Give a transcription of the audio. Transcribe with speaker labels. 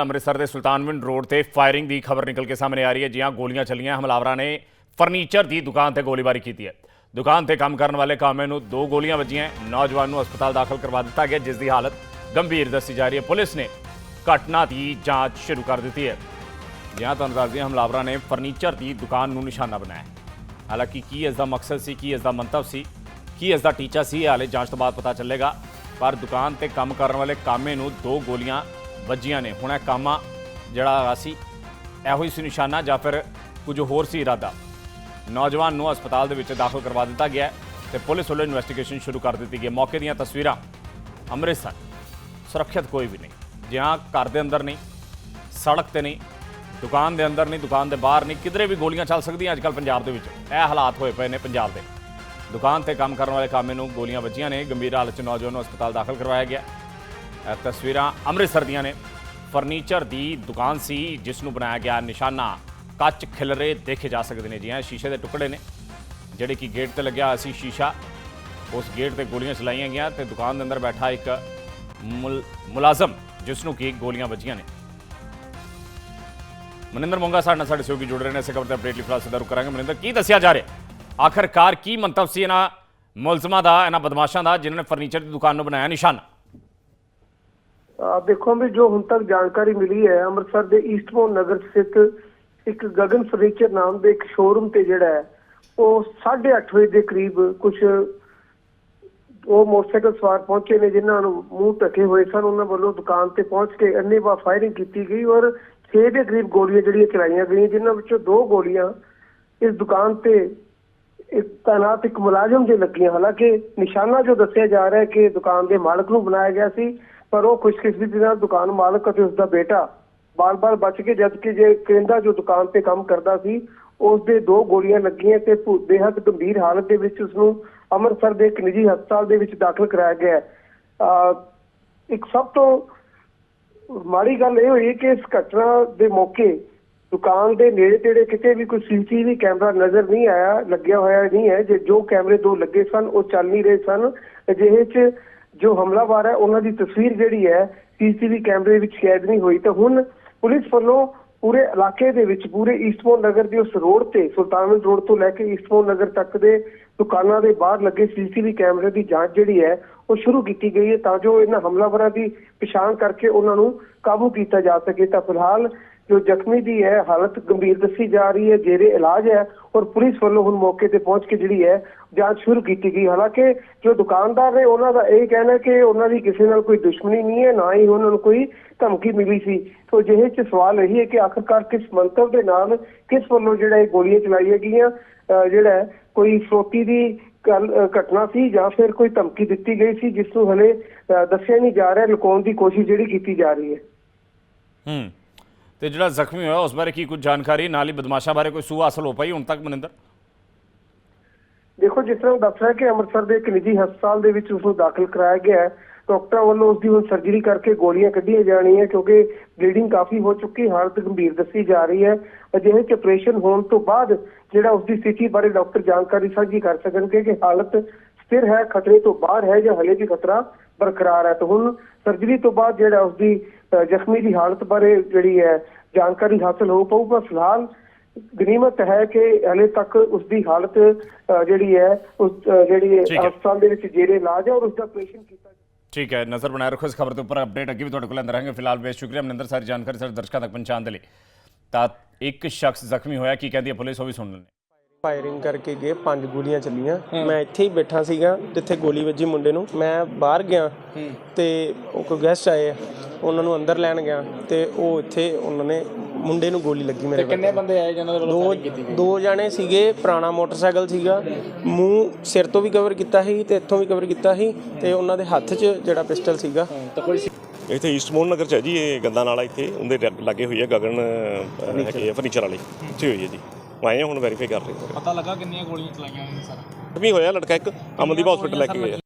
Speaker 1: ਅੰਮ੍ਰਿਤਸਰ ਦੇ ਸੁਲਤਾਨਵਿੰਡ ਰੋਡ ਤੇ ਫਾਇਰਿੰਗ ਦੀ ਖਬਰ ਨਿਕਲ ਕੇ ਸਾਹਮਣੇ ਆ ਰਹੀ ਹੈ। ਜਿਹਾਂ ਗੋਲੀਆਂ ਚੱਲੀਆਂ, ਹਮਲਾਵਰਾਂ ਨੇ ਫਰਨੀਚਰ ਦੀ ਦੁਕਾਨ ਤੇ ਗੋਲੀਬਾਰੀ ਕੀਤੀ ਹੈ। ਦੁਕਾਨ ਤੇ ਕੰਮ ਕਰਨ ਵਾਲੇ ਕਾਮੇ ਨੂੰ ਦੋ ਗੋਲੀਆਂ ਵੱਜੀਆਂ। ਨੌਜਵਾਨ ਨੂੰ ਹਸਪਤਾਲ ਦਾਖਲ ਕਰਵਾ ਦਿੱਤਾ ਗਿਆ, ਜਿਸ ਦੀ ਹਾਲਤ ਗੰਭੀਰ ਦੱਸੀ ਜਾ ਰਹੀ ਹੈ। ਪੁਲਿਸ ਨੇ ਘਟਨਾ ਦੀ ਜਾਂਚ ਸ਼ੁਰੂ ਕਰ ਦਿੱਤੀ ਹੈ। ਜਿਹਾਂ ਤੁਹਾਨੂੰ ਦੱਸ ਦਈਏ ਹਮਲਾਵਰਾਂ ਨੇ ਫਰਨੀਚਰ ਦੀ ਦੁਕਾਨ ਨੂੰ ਨਿਸ਼ਾਨਾ ਬਣਾਇਆ। ਹਾਲਾਂਕਿ ਕੀ ਇਸ ਦਾ ਮਕਸਦ ਸੀ, ਕੀ ਇਸ ਦਾ ਮੰਤਵ ਸੀ, ਕੀ ਇਸ ਦਾ ਟੀਚਾ ਸੀ ਹਾਲੇ ਜਾਂਚ ਤੋਂ ਬਾਅਦ ਪਤਾ ਚੱਲੇਗਾ। ਪਰ ਦੁਕਾਨ ਤੇ ਕੰਮ ਕਰਨ ਵਾਲੇ ਕਾਮੇ ਨੂੰ ਦੋ ਗੋਲੀਆਂ ਵੱਜੀਆਂ ਨੇ। ਹੁਣ ਇਹ ਕਾਮਾ ਜਿਹੜਾ ਹੈਗਾ ਸੀ, ਇਹੋ ਹੀ ਸੀ ਨਿਸ਼ਾਨਾ ਜਾਂ ਫਿਰ ਕੁਝ ਹੋਰ ਸੀ ਇਰਾਦਾ। ਨੌਜਵਾਨ ਨੂੰ ਹਸਪਤਾਲ ਦੇ ਵਿੱਚ ਦਾਖਲ ਕਰਵਾ ਦਿੱਤਾ ਗਿਆ ਹੈ ਤੇ ਪੁਲਿਸ ਵੱਲੋਂ ਇਨਵੈਸਟੀਗੇਸ਼ਨ ਸ਼ੁਰੂ ਕਰ ਦਿੱਤੀ ਗਈ ਮੌਕੇ ਦੀਆਂ ਤਸਵੀਰਾਂ ਅੰਮ੍ਰਿਤਸਰ। ਸੁਰੱਖਿਅਤ ਕੋਈ ਵੀ ਨਹੀਂ। ਜਿਹਾਂ ਘਰ ਦੇ ਅੰਦਰ ਨਹੀਂ, ਸੜਕ ਤੇ ਨਹੀਂ, ਦੁਕਾਨ ਦੇ ਅੰਦਰ ਨਹੀਂ, ਦੁਕਾਨ ਦੇ ਬਾਹਰ ਨਹੀਂ, ਕਿਧਰੇ ਵੀ ਗੋਲੀਆਂ ਚੱਲ ਸਕਦੀਆਂ ਅੱਜਕੱਲ ਪੰਜਾਬ ਦੇ ਵਿੱਚ। ਇਹ ਹਾਲਾਤ ਹੋਏ ਪਏ ਨੇ ਪੰਜਾਬ ਦੇ। ਦੁਕਾਨ ਤੇ ਕੰਮ ਕਰਨ ਵਾਲੇ ਕਾਮੇ ਨੂੰ ਗੋਲੀਆਂ ਵੱਜੀਆਂ ਨੇ। ਗੰਭੀਰ ਹਾਲਤ 'ਚ ਨੌਜਵਾਨ ਨੂੰ ਹਸਪਤਾਲ ਦਾਖਲ ਕਰਵਾਇਆ ਗਿਆ। ਇਹ ਤਸਵੀਰਾਂ ਅੰਮ੍ਰਿਤਸਰ ਦੀਆਂ ਨੇ। ਫਰਨੀਚਰ ਦੀ ਦੁਕਾਨ ਸੀ, ਜਿਸ ਨੂੰ ਬਣਾਇਆ ਗਿਆ ਨਿਸ਼ਾਨਾ। ਕੱਚ ਖਿਲਰੇ ਦੇਖੇ ਜਾ ਸਕਦੇ ਨੇ ਜੀ ਇਹ ਸ਼ੀਸ਼ੇ ਦੇ ਟੁਕੜੇ ਨੇ। ਜਿਹੜੇ ਕਿ ਗੇਟ ਤੇ ਲੱਗਿਆ ਹੋਇਆ ਸੀ ਸ਼ੀਸ਼ਾ, ਉਸ ਗੇਟ ਤੇ ਗੋਲੀਆਂ ਚਲਾਈਆਂ ਗਈਆਂ ਤੇ ਦੁਕਾਨ ਦੇ ਅੰਦਰ ਬੈਠਾ ਇੱਕ ਮੁਲ- ਮੁਲਾਜ਼ਮ, ਜਿਸ ਨੂੰ ਕਿ ਗੋਲੀਆਂ ਵੱਜੀਆਂ ਨੇ। ਮਨਿੰਦਰ ਮੋਂਗਾ ਸਾਡੇ ਨਾਲ ਸਾਡੇ ਸਹਿਯੋਗੀ ਜੁੜ ਰਹੇ ਨੇ, ਇਸੇ ਖਬਰ ਤੇ ਅਪਡੇਟ ਲਈ ਫਿਲਹਾਲ ਸਿੱਧਾ ਰੁਕ ਕਰਾਂਗੇ। ਮਨਿੰਦਰ, ਕੀ ਦੱਸਿਆ ਜਾ ਰਿਹਾ? ਆਖਰਕਾਰ ਕੀ ਮੰਤਵ ਸੀ ਇਹਨਾਂ ਮੁਲਜ਼ਮਾਂ ਦਾ, ਇਹਨਾਂ ਬਦਮਾਸ਼ਾਂ ਦਾ, ਜਿਨ੍ਹਾਂ ਨੇ ਫਰਨੀਚਰ ਦੀ ਦੁਕਾਨ ਨੂੰ ਬਣਾਇਆ ਨਿਸ਼ਾਨਾ?
Speaker 2: ਦੇਖੋ ਵੀ ਜੋ ਹੁਣ ਤੱਕ ਜਾਣਕਾਰੀ ਮਿਲੀ ਹੈ, ਅੰਮ੍ਰਿਤਸਰ ਦੇ ਈਸਟਮੋਨ ਨਗਰ ਸਥਿਤ ਇੱਕ ਗਗਨ ਫਰਨੀਚਰ ਨਾਮ ਦੇ ਇੱਕ ਸ਼ੋਰੂਮ ਤੇ ਜਿਹੜਾ ਹੈ, ਉਹ 8:30 ਵਜੇ ਦੇ ਕਰੀਬ ਕੁਝ ਉਹ ਮੋਟਰਸਾਈਕਲ ਸਵਾਰ ਪਹੁੰਚੇ ਨੇ, ਜਿਨ੍ਹਾਂ ਨੂੰ ਮੂੰਹ ਢਕੇ ਹੋਏ ਸਨ। ਉਹਨਾਂ ਵੱਲੋਂ ਦੁਕਾਨ ਤੇ ਪਹੁੰਚ ਕੇ ਅੰਨੇਵਾਹ ਫਾਇਰਿੰਗ ਕੀਤੀ ਗਈ ਔਰ 6 ਦੇ ਕਰੀਬ ਗੋਲੀਆਂ ਜਿਹੜੀਆਂ ਚਲਾਈਆਂ ਗਈਆਂ, ਜਿਨ੍ਹਾਂ ਵਿੱਚੋਂ ਦੋ ਗੋਲੀਆਂ ਇਸ ਦੁਕਾਨ ਤੇ ਇੱਕ ਤਾਇਨਾਤ ਇੱਕ ਮੁਲਾਜ਼ਮ ਦੇ ਲੱਗੀਆਂ। ਹਾਲਾਂਕਿ ਨਿਸ਼ਾਨਾ ਜੋ ਦੱਸਿਆ ਜਾ ਰਿਹਾ ਹੈ ਕਿ ਦੁਕਾਨ ਦੇ ਮਾਲਕ ਨੂੰ ਬਣਾਇਆ ਗਿਆ ਸੀ। ਪਰ ਉਹ ਖੁਸ਼ਕਿਸਮਤੀ ਨਾਲ ਦੁਕਾਨ ਮਾਲਕ ਅਤੇ ਉਸ ਦਾ ਬੇਟਾ ਬਾਰ-ਬਾਰ ਬਚ ਕੇ ਜਦ ਜੇ ਕਰਿੰਦਾ ਜੋ ਦੁਕਾਨ ਤੇ ਕੰਮ ਕਰਦਾ ਸੀ ਉਸ ਦੇ ਦੋ ਗੋਲੀਆਂ ਲੱਗੀਆਂ ਤੇ ਬੇਹੱਦ ਗੰਭੀਰ ਹਾਲਤ ਦੇ ਵਿੱਚ ਉਸ ਨੂੰ ਅੰਮ੍ਰਿਤਸਰ ਦੇ ਇੱਕ ਨਿੱਜੀ ਹਸਪਤਾਲ ਦੇ ਵਿੱਚ ਦਾਖਲ ਕਰਾਇਆ ਗਿਆ। ਇੱਕ ਸਭ ਤੋਂ ਮਾੜੀ ਗੱਲ ਇਹ ਹੋਈ ਕਿ ਇਸ ਘਟਨਾ ਦੇ ਮੌਕੇ ਦੁਕਾਨ ਦੇ ਨੇੜੇ ਤੇੜੇ ਕਿਤੇ ਵੀ ਕੋਈ ਸੀਸੀਟੀਵੀ ਕੈਮਰਾ ਨਜ਼ਰ ਨਹੀਂ ਆਇਆ, ਲੱਗਿਆ ਹੋਇਆ ਨਹੀਂ ਹੈ। ਜੇ ਜੋ ਕੈਮਰੇ ਦੋ ਲੱਗੇ ਸਨ, ਉਹ ਚੱਲ ਨਹੀਂ ਰਹੇ ਸਨ। ਅਜਿਹੇ 'ਚ ਜੋ ਹਮਲਾਵਰ ਹੈ, ਉਹਨਾਂ ਦੀ ਤਸਵੀਰ ਜਿਹੜੀ ਹੈ, ਸੀਸੀਟੀਵੀ ਕੈਮਰੇ ਵਿੱਚ ਕੈਦ ਨਹੀਂ ਹੋਈ। ਤਾਂ ਹੁਣ ਪੁਲਿਸ ਵੱਲੋਂ ਪੂਰੇ ਇਲਾਕੇ ਦੇ ਵਿੱਚ, ਪੂਰੇ ਈਸਟਮੋਨ ਨਗਰ ਦੇ ਉਸ ਰੋਡ ਤੇ ਸੁਲਤਾਨਵਿੰਦ ਰੋਡ ਤੋਂ ਲੈ ਕੇ ਈਸਟਮੋਨ ਨਗਰ ਤੱਕ ਦੇ ਦੁਕਾਨਾਂ ਦੇ ਬਾਹਰ ਲੱਗੇ ਸੀਸੀਟੀਵੀ ਕੈਮਰੇ ਦੀ ਜਾਂਚ ਜਿਹੜੀ ਹੈ, ਉਹ ਸ਼ੁਰੂ ਕੀਤੀ ਗਈ ਹੈ ਤਾਂ ਜੋ ਇਹਨਾਂ ਹਮਲਾਵਰਾਂ ਦੀ ਪਛਾਣ ਕਰਕੇ ਉਹਨਾਂ ਨੂੰ ਕਾਬੂ ਕੀਤਾ ਜਾ ਸਕੇ। ਤਾਂ ਫਿਲਹਾਲ ਜੋ ਜ਼ਖਮੀ ਦੀ ਹੈ ਹਾਲਤ ਗੰਭੀਰ ਦੱਸੀ ਜਾ ਰਹੀ ਹੈ ਜੇਰੇ ਇਲਾਜ ਹੈ ਔਰ ਪੁਲਿਸ ਵੱਲੋਂ ਹੁਣ ਮੌਕੇ ਤੇ ਪਹੁੰਚ ਕੇ ਜਿਹੜੀ ਹੈ ਜਾਂਚ ਸ਼ੁਰੂ ਕੀਤੀ ਗਈ। ਹਾਲਾਂਕਿ ਜੋ ਦੁਕਾਨਦਾਰ ਨੇ ਉਹਨਾਂ ਦਾ ਇਹ ਕਹਿਣਾ ਕਿ ਉਹਨਾਂ ਦੀ ਕਿਸੇ ਨਾਲ ਕੋਈ ਦੁਸ਼ਮਣੀ ਨਹੀਂ ਹੈ ਨਾ ਹੀ ਉਹਨਾਂ ਨੂੰ ਕੋਈ ਧਮਕੀ ਮਿਲੀ ਸੀ। ਸੋ ਜਿਹੇ ਚ ਸਵਾਲ ਇਹੀ ਹੈ ਕਿ ਆਖਰਕਾਰ ਕਿਸ ਮੰਤਵ ਦੇ ਨਾਲ ਕਿਸ ਵੱਲੋਂ ਜਿਹੜਾ ਇਹ ਗੋਲੀਆਂ ਚਲਾਈਆਂ ਗਈਆਂ? ਅਹ ਜਿਹੜਾ ਹੈ, ਕੋਈ ਫਰੋਤੀ ਦੀ ਘਟਨਾ ਸੀ ਜਾਂ ਫਿਰ ਕੋਈ ਧਮਕੀ ਦਿੱਤੀ ਗਈ ਸੀ ਜਿਸ ਨੂੰ ਹਲੇ ਦੱਸਿਆ ਨਹੀਂ ਜਾ ਰਿਹਾ ਲੁਕਾਉਣ ਦੀ ਕੋਸ਼ਿਸ਼ ਜਿਹੜੀ ਕੀਤੀ ਜਾ ਰਹੀ ਹੈ।
Speaker 1: ਹੂੰ। ਤੇ ਜਿਹੜਾ ਜ਼ਖਮੀ ਹੋਇਆ, ਉਸ ਬਾਰੇ ਕੀ ਕੁਝ ਜਾਣਕਾਰੀ? ਨਾਲ ਹੀ ਬਦਮਾਸ਼ਾਂ ਬਾਰੇ ਕੋਈ ਸੂਹ ਹਾਸਲ ਹੋ ਪਾਈ ਹੁਣ ਤੱਕ ਮਨਿੰਦਰ?
Speaker 2: ਦੇਖੋ, ਜਿਸ ਤਰ੍ਹਾਂ ਦੱਸ ਰਿਹਾ ਕਿ ਅੰਮ੍ਰਿਤਸਰ ਦੇ ਇੱਕ ਨਿੱਜੀ ਹਸਪਤਾਲ ਦੇ ਵਿੱਚ ਉਸ ਨੂੰ ਦਾਖਲ ਕਰਾਇਆ ਗਿਆ ਹੈ, ਡਾਕਟਰਾਂ ਵੱਲੋਂ ਉਸ ਦੀ ਹੁਣ ਸਰਜਰੀ ਕਰਕੇ ਗੋਲੀਆਂ ਕੱਢੀਆਂ ਜਾਣੀਆਂ, ਕਿਉਂਕਿ ਬਲੀਡਿੰਗ ਕਾਫੀ ਹੋ ਚੁੱਕੀ, ਹਾਲਤ ਗੰਭੀਰ ਦੱਸੀ ਜਾ ਰਹੀ ਹੈ। ਅਜਿਹੇ ਚ ਆਪਰੇਸ਼ਨ ਹੋਣ ਤੋਂ ਬਾਅਦ ਜਿਹੜਾ ਉਸ ਦੀ ਸਥਿਤੀ ਬਾਰੇ ਡਾਕਟਰ ਜਾਣਕਾਰੀ ਸਾਂਝੀ ਕਰ ਸਕਣਗੇ ਕਿ ਹਾਲਤ ਸਥਿਰ ਹੈ, ਖਤਰੇ ਤੋਂ ਬਾਹਰ ਹੈ ਜਾਂ ਹਲੇ ਵੀ ਖਤਰਾ ਬਰਕਰਾਰ ਹੈ। ਤਾਂ ਹੁਣ ਸਰਜਰੀ ਤੋਂ ਬਾਅਦ ਜਿਹੜਾ ਉਸ ਦੀ ਜ਼ਖਮੀ ਦੀ ਹਾਲਤ ਬਾਰੇ ਜਿਹੜੀ ਹੈ ਜਾਣਕਾਰੀ ਹਾਸਲ ਹੋ ਪਊਗਾ। ਫਿਲਹਾਲ ਗਨੀਮਤ ਹੈ ਕਿ ਹਲੇ ਤੱਕ ਉਸ ਦੀ ਹਾਲਤ ਜਿਹੜੀ ਹੈ ਉਸ ਜਿਹੜੀ। ਹਸਪਤਾਲ ਦੇ ਵਿੱਚ ਜੇਰੇ ਇਲਾਜ ਹੈ ਔਰ ਉਸ ਦਾ ਆਪਰੇਸ਼ਨ ਕੀਤਾ
Speaker 1: ਠੀਕ ਹੈ ਨਜ਼ਰ ਬਣਾਏ ਰੱਖੋ ਇਸ ਖਬਰ ਦੇ ਉੱਪਰ ਅਪਡੇਟ ਅੱਗੇ ਵੀ ਤੁਹਾਡੇ ਕੋਲ ਲੈਂਦੇ ਰਹਾਂਗੇ। ਫਿਲਹਾਲ ਬੇਸ ਸ਼ੁਕਰੀਆ ਮਨਿੰਦਰ ਸਾਰੀ ਜਾਣਕਾਰੀ ਸਾਡੇ ਦਰਸ਼ਕਾਂ ਤੱਕ ਪਹੁੰਚਾਉਣ ਦੇ ਲਈ। ਤਾਂ ਇੱਕ ਸ਼ਖਸ ਜ਼ਖਮੀ ਹੋਇਆ ਕੀ ਕਹਿੰਦੀ ਹੈ ਪੁਲਿਸ ਉਹ ਵੀ ਸੁਣ ਲੈਂਦੇ
Speaker 3: ਫਾਇਰਿੰਗ ਕਰਕੇ ਗਏ ਪੰਜ ਗੋਲੀਆਂ ਚੱਲੀਆਂ। ਮੈਂ ਇੱਥੇ ਹੀ ਬੈਠਾ ਸੀਗਾ ਜਿੱਥੇ ਗੋਲੀ ਵੱਜੀ ਮੁੰਡੇ ਨੂੰ। ਮੈਂ ਬਾਹਰ ਗਿਆ ਤੇ ਉਹ ਕੋਈ ਗੈਸਟ ਆਏ ਆ, ਉਹਨਾਂ ਨੂੰ ਅੰਦਰ ਲੈਣ ਗਿਆ ਤੇ ਉਹ ਇੱਥੇ ਉਹਨਾਂ ਨੇ ਮੁੰਡੇ ਨੂੰ ਗੋਲੀ ਲੱਗੀ ਮੇਰੇ ਕਿੰਨੇ ਬੰਦੇ ਆਏ ਜਿਹਨਾਂ ਦੇ ਦੋ ਦੋ ਜਾਣੇ ਸੀਗੇ ਪੁਰਾਣਾ ਮੋਟਰਸਾਈਕਲ ਸੀਗਾ। ਮੂੰਹ ਸਿਰ ਤੋਂ ਵੀ ਕਵਰ ਕੀਤਾ ਸੀ ਤੇ ਇੱਥੋਂ ਵੀ ਕਵਰ ਕੀਤਾ ਸੀ ਤੇ ਉਹਨਾਂ ਦੇ ਹੱਥ 'ਚ ਜਿਹੜਾ ਪਿਸਟਲ ਸੀਗਾ।
Speaker 4: ਇੱਥੇ ਈਸਟਮੋਨ ਨਗਰ ਚ ਹੈ ਜੀ ਇਹ ਗੰਦਾ ਨਾਲਾ ਇੱਥੇ। ਉਹਦੇ ਲਾਗੇ ਹੋਈ ਹੈ ਗਗਨ ਅਹ, ਹੈਗੀ ਫਰਨੀਚਰ ਵਾਲੀ। ਇੱਥੇ ਹੋਈ ਹੈ ਜੀ। ਉਹ ਆਏ ਹੁਣ ਵੈਰੀਫਾਈ ਕਰ ਰਹੇ
Speaker 5: ਪਤਾ ਲੱਗਾ ਕਿੰਨੀਆਂ ਗੋਲੀਆਂ ਚਲਾਈਆਂ ਨੇ ਸਰ।
Speaker 4: ਜ਼ਖਮੀ ਹੋਇਆ ਲੜਕਾ ਇੱਕ ਅਮਨਦੀਪ ਹਸਪੀਟਲ ਲੈ ਕੇ ਗਏ ਆ